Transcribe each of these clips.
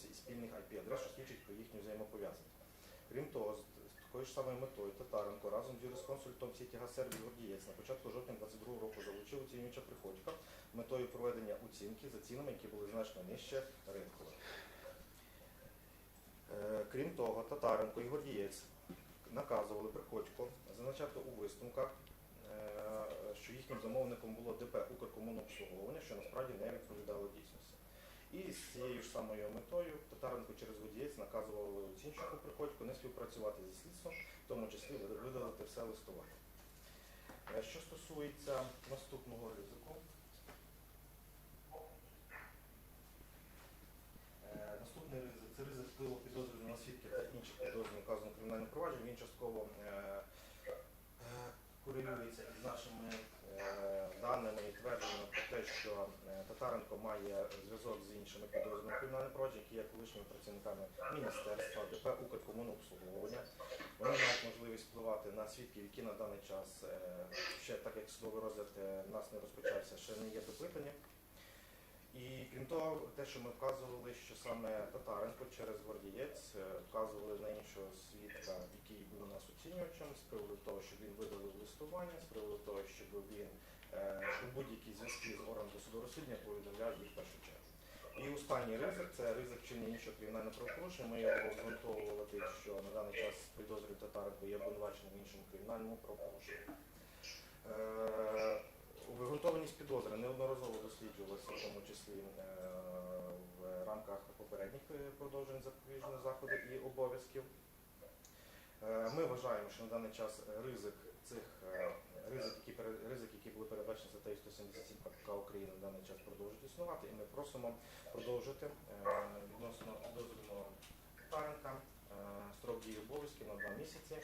знайомці і спільних IP-адрес, що свідчить про їхню взаємопов'язаність. Крім того, з такою ж самою метою Татаренко разом з юрисконсультом Сіті Гасервіс Гордієць на початку жовтня 22 року залучив оцінювача Приходька метою проведення оцінки за цінами, які були значно нижче ринкових. Е, Крім того, Татаренко і Гордієць наказували Приходько зазначати у висновках, е, що їхнім замовником було ДП Укркомунобслуговування, що насправді не відповідало дійсності. І з цією ж самою метою Татаренко через Водієць наказував оцінщику Приходько не співпрацювати зі слідством, в тому числі видалити все листування. Е, Що стосується наступного ризику, Е, Наступний ризик це ризик впливу підозрюваного на свідки та інших підозрюваних вказаного кримінального провадження. Він частково е, корелюється із нашими даними і твердженнями про те, що Татаренко має зв'язок з іншими підозрюваними кримінальним провадженням, які є колишніми працівниками міністерства, ДП Укркомунобслуговування. Вони мають можливість впливати на свідків, які на даний час е, ще так як судовий розгляд е, нас не розпочався, ще не є допитані. І крім того, те, що ми вказували, що саме Татаренко через Гордієць е, вказували на іншого свідка, який був у нас оцінювачем, з приводу того, щоб він видалив листування, з приводу того, щоб він е, у будь-які зв'язки з органом досудового розслідування повідомляв їх в першу чергу. І останній ризик це ризик вчинення іншого кримінального правопорушення. Ми його обґрунтовували тим, що на даний час підозрює Татаренко є обвинуваченим в іншому кримінальному правопорушенні. Е, Обґрунтованість підозри неодноразово досліджувалася, в тому числі е, в рамках попередніх продовжень запобіжного заходу і обов'язків. Ми вважаємо, що на даний час ризик цих ризик, які пере- ризики, які були передбачені статтею 177 КПК України, на даний час продовжують існувати, і ми просимо продовжити е, відносно підозрюваного Татаренка е, строк дії обов'язків на два місяці.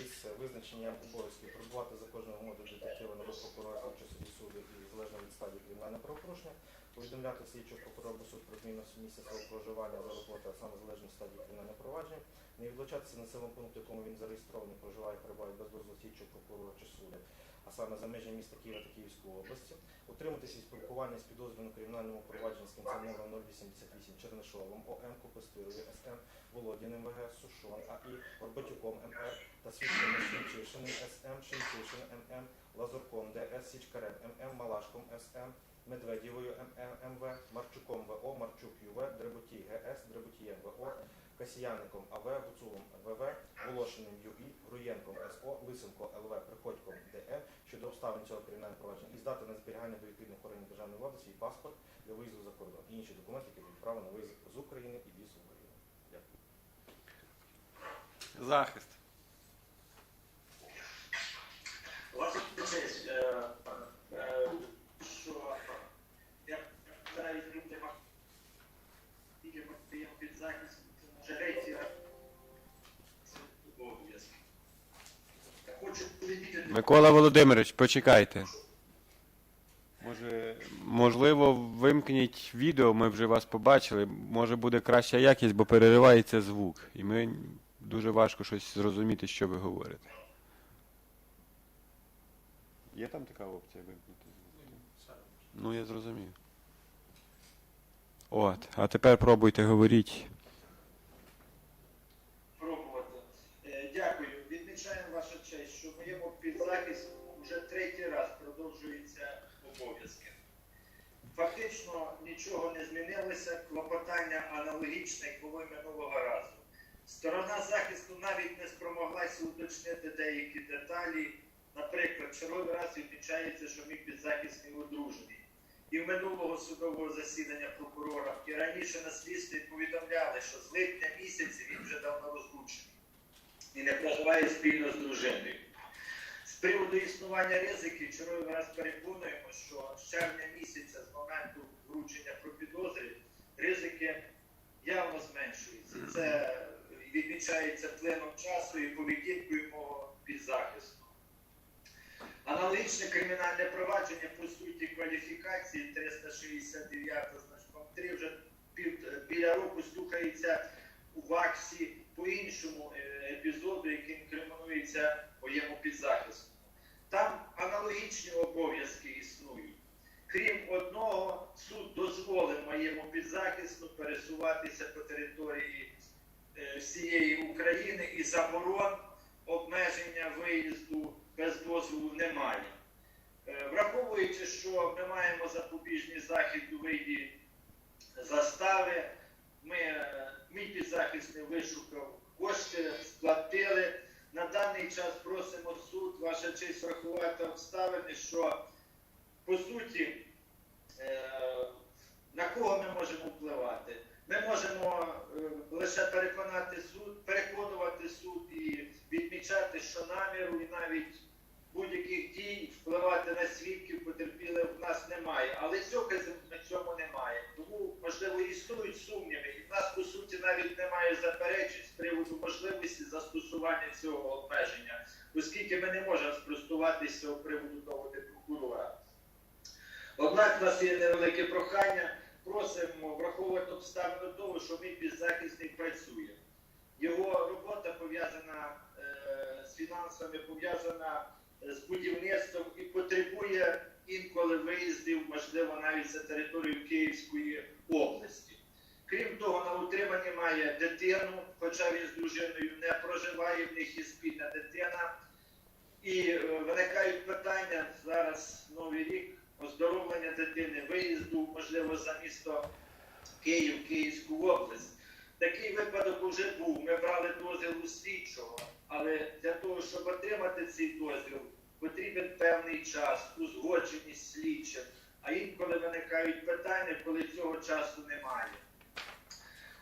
Із визначенням обов'язків перебувати за кожного моду детектива або прокурора чи судді суду і залежно від стадії кримінального правопорушення, повідомляти слідчого прокурора або суд про зміну свого проживання за роботи, саме залежно від стадії кримінального провадження, не відлучатися на населеному пункту, якому він зареєстрований, проживає, перебуває без дозволу слідчого прокурора чи суду, а саме за межі міста Києва та Київської області, утриматися від спілкування з підозрюваним кримінальному провадженні з кінцем номера 088 Чернишовим, ОМ Копостирові, СМ Володіним ВГ Сушон, АІ Горбатюком МР та свідчими Шинчишиним СМ, Шинчишин ММ, Лазурком ДС, Січкарем ММ, Малашком СМ, Медведєвою МВ, Марчуком ВО, Марчук ЮВ, Дребутій ГС, Дребутієм ВО, Касіяником АВ, Гуцулом ВВ, Волошиним ЮІ, Груєнком СО, Лисенко ЛВ, Приходьком ДН щодо обставин цього кримінального провадження і здати на зберігання до відповідних органів державної влади свій паспорт для виїзду за кордон і інші документи, які дають право на виїзд з України і віз в Україну. Дякую. Захист. Ваша честь, Микола Володимирович, почекайте. Може, можливо, вимкніть відео, ми вже вас побачили. Може буде краща якість, бо переривається звук. І ми дуже важко щось зрозуміти, що ви говорите. Є там така опція вимкнути? Ну, я зрозумів. От, а тепер пробуйте говоріть. пробувати. Е, Дякую. Відмічаємо що моєму підзахисті вже третій раз продовжуються обов'язки. Фактично нічого не змінилося, клопотання аналогічне, як було минулого разу. Сторона захисту навіть не спромоглася уточнити деякі деталі. Наприклад, черговий раз відмічається, що мій підзахисний одружений. І в минулого судового засідання прокурора, і раніше на слідстві повідомляли, що з липня місяця він вже давно розлучений і не проживає спільно з дружиною. Приводу існування ризиків, черговий раз переконуємо, що з червня місяця, з моменту вручення про підозри, ризики явно зменшуються. Це відмічається плином часу і поведінкою мого підзахисту. Аналогічне кримінальне провадження по суті кваліфікації 369 значком 3 вже біля року слухається у ВАКСі по іншому е, епізоду, який інкримінується моєму підзахисту. Там аналогічні обов'язки існують. Крім одного, суд дозволив моєму підзахисну пересуватися по території е, всієї України і заборон обмеження виїзду без дозволу немає. Е, Враховуючи, що ми маємо запобіжний захід у виді застави, ми, е, мій підзахисний вишукав кошти, сплатили. На даний час просимо суд, ваша честь врахувати обставини, що по суті е, на кого ми можемо впливати? Ми можемо е, лише переконати суд, переконувати суд і відмічати, що наміру і навіть будь-яких дій впливати на свідків потерпілих в нас немає. Але доказів на цьому немає. Тому, можливо, існують сумніви. І в нас, по суті, навіть немає заперечень з приводу можливості застосування цього обмеження, оскільки ми не можемо спростувати з цього приводу доводи прокурора. Однак в нас є невелике прохання. Просимо враховувати обставину того, що мій підзахисний працює. Його робота пов'язана е, з фінансами, пов'язана е, з будівництвом і потребує інколи виїздів, можливо, навіть за територію Київської області. Крім того, на утриманні має дитину, хоча він з дружиною не проживає, в них є спільна дитина. І е, виникають питання зараз новий рік оздоровлення дитини, виїзду, можливо, за місто Київ, Київську область. Такий випадок вже був. Ми брали дозвіл у слідчого, але для того, щоб отримати цей дозвіл, потрібен певний час, узгодженість слідчих. А інколи виникають питання, коли цього часу немає.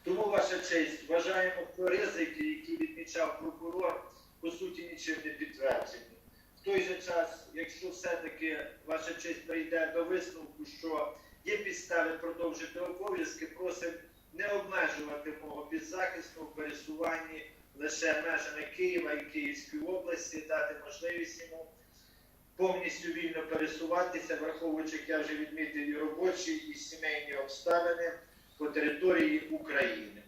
Тому, ваша честь, вважаємо, що ризики, які відмічав прокурор, по суті нічим не підтверджені. В той же час, якщо все-таки ваша честь прийде до висновку, що є підстави продовжити обов'язки, просимо не обмежувати мого підзахисного в пересуванні лише межами Києва і Київської області, дати можливість йому повністю вільно пересуватися, враховуючи, як я вже відмітив, і робочі, і сімейні обставини по території України.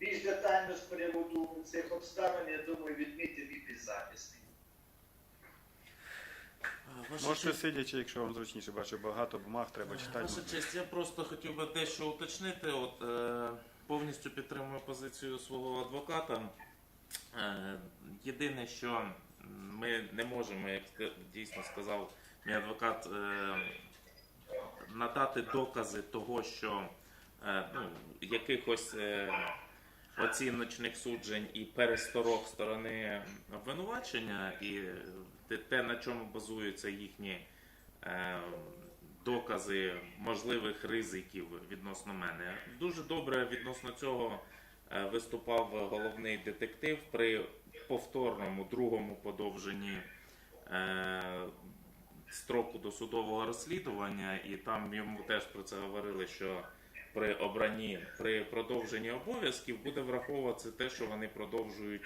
Більш детально з приводу цих обставин, я думаю, відмітив і підзахисний. Ваша Можете честь, сидячи, якщо вам зручніше, бачу, багато бумаг треба читати. ваша честь, я просто хотів би дещо уточнити. От, е, повністю підтримую позицію свого адвоката. Е, єдине, що ми не можемо, як дійсно сказав мій адвокат, е, надати докази того, що е, ну, якихось е, оціночних суджень і пересторог сторони обвинувачення, і те- на чому базуються їхні е, докази можливих ризиків відносно мене. Дуже добре відносно цього е, виступав головний детектив при повторному другому подовженні е, строку досудового розслідування, і там йому теж про це говорили, що при обранні, при продовженні обов'язків буде враховуватися те, що вони продовжують.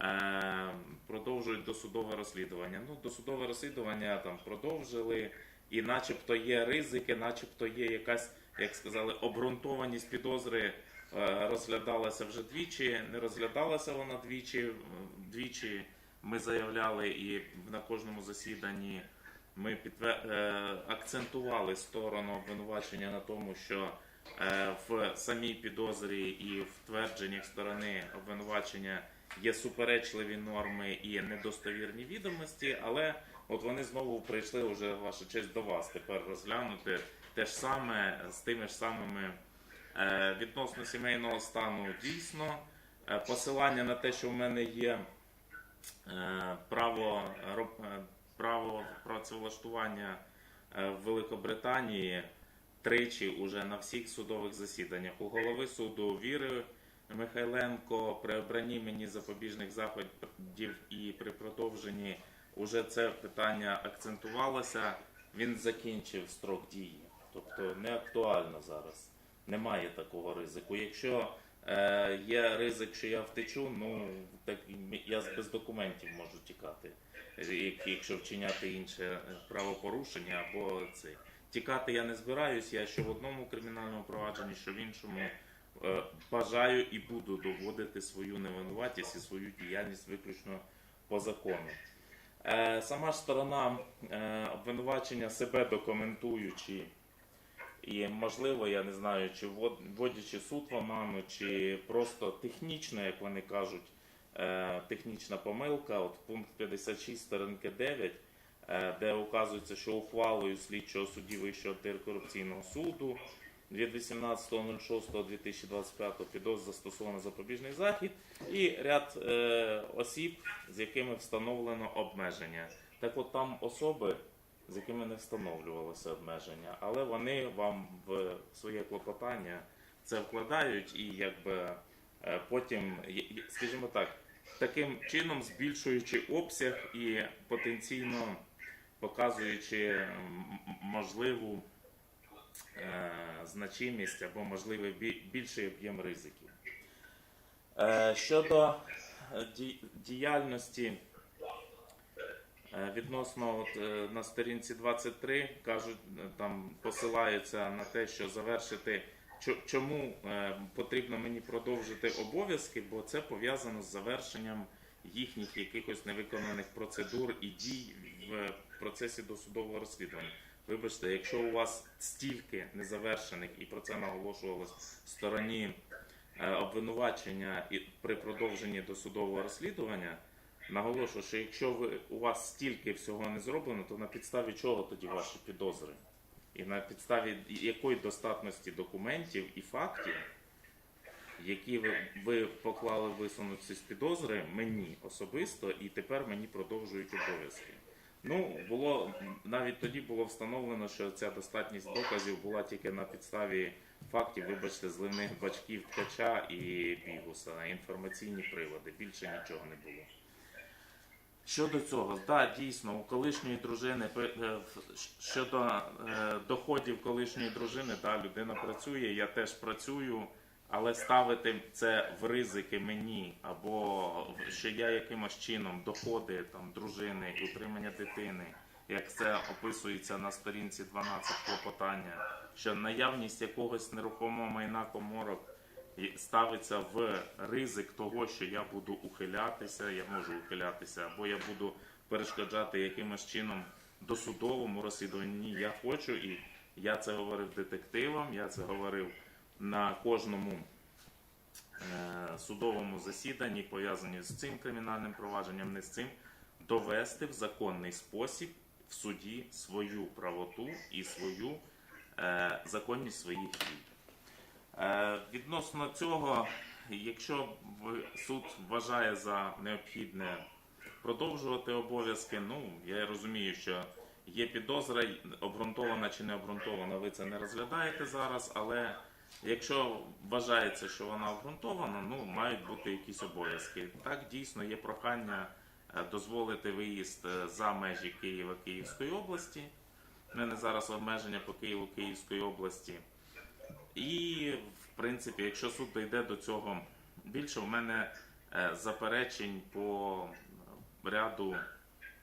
е, Продовжують досудове розслідування. Ну, досудове розслідування там продовжили, і начебто є ризики, начебто є якась, як сказали, обґрунтованість підозри е, розглядалася вже двічі, не розглядалася вона двічі. Двічі ми заявляли і на кожному засіданні ми підтвер... е, акцентували сторону обвинувачення на тому, що в самій підозрі і в твердженнях сторони обвинувачення є суперечливі норми і недостовірні відомості, але от вони знову прийшли вже ваша честь до вас тепер розглянути те ж саме з тими ж самими е, відносно сімейного стану дійсно. Е, Посилання на те, що в мене є е, право, е, право працевлаштування е, в Великобританії тричі уже на всіх судових засіданнях. У голови суду Віри Михайленко при обранні мені запобіжних заходів і при продовженні уже це питання акцентувалося. Він закінчив строк дії, тобто не актуально зараз. Немає такого ризику. Якщо е, є ризик, що я втечу, ну так я без документів можу тікати, якщо вчиняти інше правопорушення або це. Тікати я не збираюсь, я що в одному кримінальному провадженні, що в іншому е, бажаю і буду доводити свою невинуватість і свою діяльність виключно по закону. Е, Сама ж сторона е, обвинувачення себе документуючи, і можливо, я не знаю, чи вводячи суд в оману, чи просто технічно, як вони кажуть, технічна помилка. От пункт 56 сторінки 9, е, де указується, що ухвалою слідчого судді Вищого антикорупційного суду від 18.06.2025 підозр застосовано запобіжний захід і ряд е, осіб, з якими встановлено обмеження. Так от там особи, з якими не встановлювалося обмеження, але вони вам в своє клопотання це вкладають і якби е, потім, скажімо так, таким чином збільшуючи обсяг і потенційно показуючи можливу е, значимість або можливий більший об'єм ризиків. Е, Щодо е, діяльності відносно от, на сторінці 23 кажуть, там посилаються на те, що завершити. Чому потрібно мені продовжити обов'язки, бо це пов'язано з завершенням їхніх якихось невиконаних процедур і дій в процесі досудового розслідування. Вибачте, якщо у вас стільки незавершених, і про це наголошувалось стороні е, обвинувачення і при продовженні досудового розслідування, наголошую, що якщо ви у вас стільки всього не зроблено, то на підставі чого тоді ваші підозри? І на підставі якої достатності документів і фактів, які ви, ви поклали висунутися з підозри мені особисто, і тепер мені продовжують обов'язки. Ну, було навіть тоді було встановлено, що ця достатність доказів була тільки на підставі фактів, вибачте, зливних бачків ткача і бігуса, інформаційні приводи. Більше нічого не було. Щодо цього, так, дійсно, у колишньої дружини е, щодо е, доходів колишньої дружини, та людина працює, я теж працюю, але ставити це в ризики мені, або що я якимось чином доходи там дружини утримання дитини, як це описується на сторінці 12 клопотання, що наявність якогось нерухомого майна коморок ставиться в ризик того, що я буду ухилятися, я можу ухилятися, або я буду перешкоджати якимось чином досудовому розслідуванні. Я хочу, і я це говорив детективам, я це говорив на кожному е, судовому засіданні, пов'язані з цим кримінальним провадженням, не з цим, довести в законний спосіб в суді свою правоту і свою е, законність своїх дій. Е, Відносно цього, якщо суд вважає за необхідне продовжувати обов'язки, ну я розумію, що є підозра, обґрунтована чи не обґрунтована, ви це не розглядаєте зараз, але якщо вважається, що вона обґрунтована, ну мають бути якісь обов'язки. Так дійсно є прохання е, дозволити виїзд е, за межі Києва Київської області. У мене зараз обмеження по Києву Київської області. І, в принципі, якщо суд дійде до цього більше, в мене е, заперечень по ряду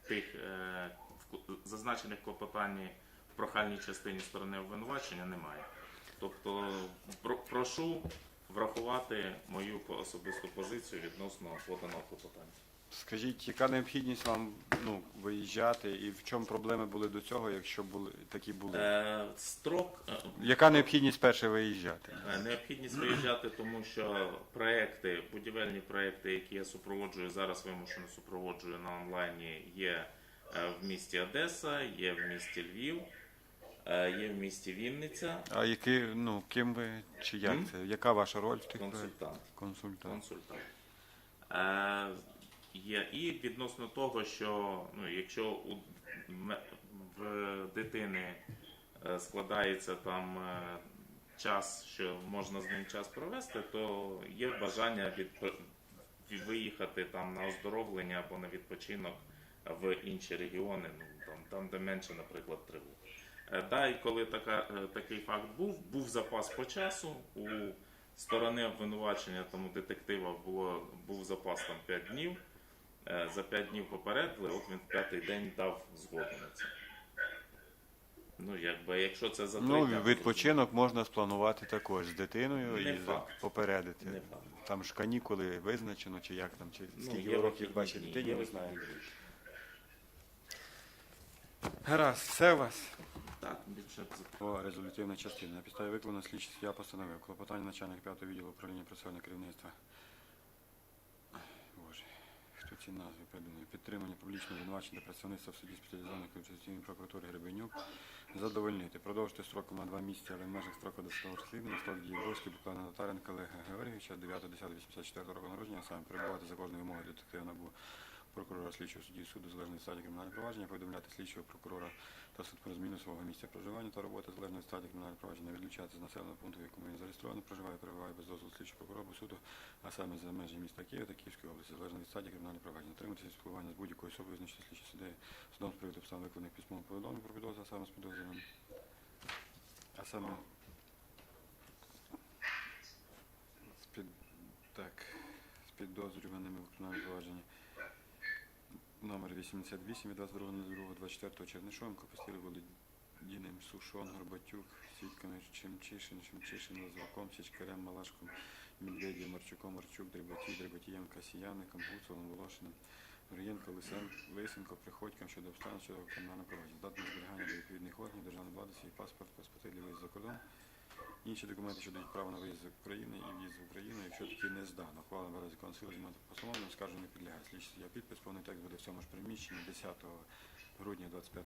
тих зазначених клопотань в прохальній частині сторони обвинувачення немає. Тобто про- прошу врахувати мою особисту позицію відносно поданого клопотання. Скажіть, яка необхідність вам ну, виїжджати і в чому проблеми були до цього, якщо були такі були? Е, строк е, Яка необхідність перше виїжджати? Е, Необхідність виїжджати, тому що проекти, будівельні проекти, які я супроводжую зараз, вимушено супроводжую на онлайні, є е, в місті Одеса, є в місті Львів, є в місті Вінниця, А які, ну, ким ви чи як М? це? Яка ваша роль в тих проєктах? консультант. Консультант. консультант. Е, є. І відносно того, що ну, якщо у м- в дитини е, складається там е, час, що можна з ним час провести, то є бажання від, від- виїхати там на оздоровлення або на відпочинок в інші регіони, ну, там, там де менше, наприклад, тривог. Е, Да, і коли така, е, такий факт був, був запас по часу у сторони обвинувачення, тому детектива було, був запас там 5 днів. Е, За 5 днів попередили, от він в п'ятий день дав згоду на це. Ну, якби, якщо це за три Ну, дня, відпочинок можна спланувати також з дитиною Не і факт. попередити. Не факт. Там ж канікули визначено, чи як там, чи Ну, скільки років бачить дитині, не знаю. Гаразд, все у вас. Так, більше резолютивна частина. На підставі виконаного слідчі я постановив клопотання начальник 5 відділу управління процесуального керівництва. Боже, хто ці назви придумав? Підтримання публічного обвинувачення та представництва в суді спеціалізованої конституційної прокуратури Гребенюк задовольнити. Продовжити строком на два місяці, але в межах строку досудового розслідування строк дії Бровський Буклана Натаренка Олега Георгійовича 9.10.84 року народження, а саме перебувати за кожною вимогою детектива НАБУ прокурора слідчого судді суду залежно від стадії кримінального провадження, повідомляти слідчого прокурора та суд про зміну свого місця проживання та роботи залежно від стадії кримінального провадження відлучати з населеного пункту, в якому він зареєстрований, проживає, перебуває без дозволу слідчого прокурора або суду, а саме за межі міста Києва та Київської області, залежно від стадії кримінального провадження. Отриматися спілкування з будь-якою особою, визначити слідчі суддею судом з приводу обставин викладених письмовим повідомлень про підозру, а саме з підозрюваним. А саме з під, так, з підозрюваними в кримінальному провадженні номер 88 від 22.02.24 Чернишонко, постійно Володіним, Сушон, Горбатюк, Сідьками, Чемчишин, Чемчишин, Лазурком, Січкарем, Малашком, Медведєв, Марчуком, Марчук, Дріботій, Дріботієм, Касіяником, Гуцулом, Волошиним, Лисен, Лисенко, Приходьком щодо обставин щодо кримінального провадження, здатного зберігання до відповідних органів державної влади, свій паспорт, паспорти для виїзду за кордон, інші документи, що дають право на виїзд з України і в'їзд в Україну, якщо такі не здано. Ухвалена в разі консилу знімати постановлення, не підлягає. Слідчий я підпис, повний текст буде в цьому ж приміщенні 10 грудня 25